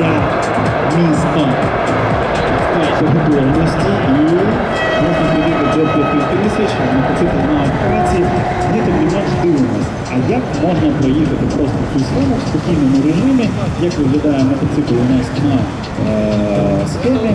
за місто готовності і можна прийти до 5 тисяч, мотоцикл на апараті. Ми тим не менш дивимося. А як можна проїхати просто цю схему в спокійному режимі, як виглядає мотоцикл у нас на е, схемі.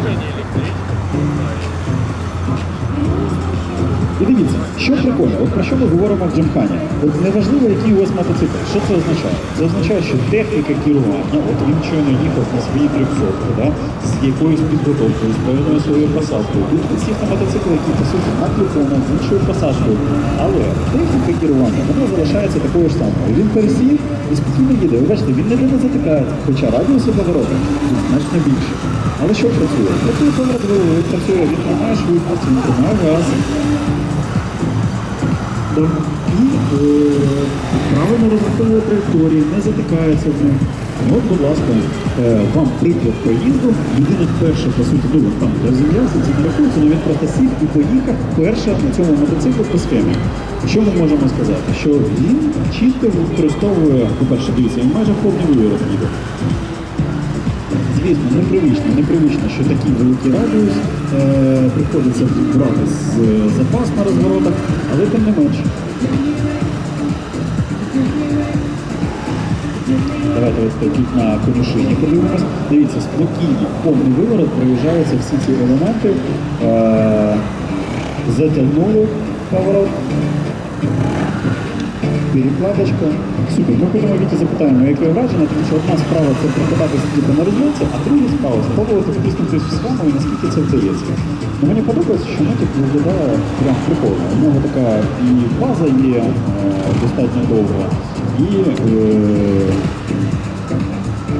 Що прикольно, от про що ми говоримо в Джимхані. От неважливо, який у вас мотоцикл. Що це означає? Це означає, що техніка керування, от він щойно їхав на своїй трьохсотці, да, з якоюсь підготовкою, з певною своєю посадкою. Тут всіх на мотоцикли, які по суті на кліпонах, з іншою посадкою. Але техніка керування вона залишається такою ж самою. Він пересів і спокійно їде. Ви бачите, він ніде не затикається, хоча радіуси поворота тут значно більше. Але що працює? Працює поворот голови, працює, він тримає швидкість, він тримає газ. І е, правильно розраховує траєкторії, не затикається в них. От, будь ласка, е, вам приклад проїзду. Людина вперше, по суті, ну, там розім'явся, це не рахується, але він просто сів і поїхав вперше на цьому мотоциклу по схемі. Що ми можемо сказати? Що він чітко використовує, по-перше, дивіться, він майже повний виворот їде. Звісно, непривично, непривично, що такий великий радіус е, приходиться брати з е, запас на розворотах, але тим не менше. Давайте ось тут на конюшині подивимось. Дивіться, спокійно, повний виворот, проїжджаються всі ці елементи. Е, затягнули поворот. Перекладочка. Супер. Ми потім Віті запитаємо, яке враження, тому що одна справа це прокататися тільки на розвилці, а друга справа спробувати втиснутися в схему і наскільки це вдається. Ну, мені подобається, що мотик виглядає прям прикольно. У нього така і база є е, достатньо довга, і е,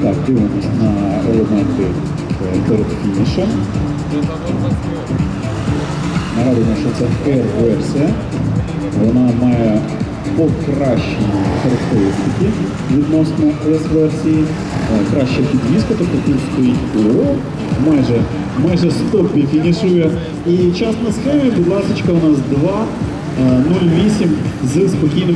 так, дивимось на елементи е, перед фінішем. Нагадуємо, що це R-версія. Вона має покращені характеристики відносно S-версії. Е, Краща підвізка, тобто тут стоїть ООО, майже, майже стопі фінішує. І час на схемі, будь ласка, у нас 2.08 з спокійним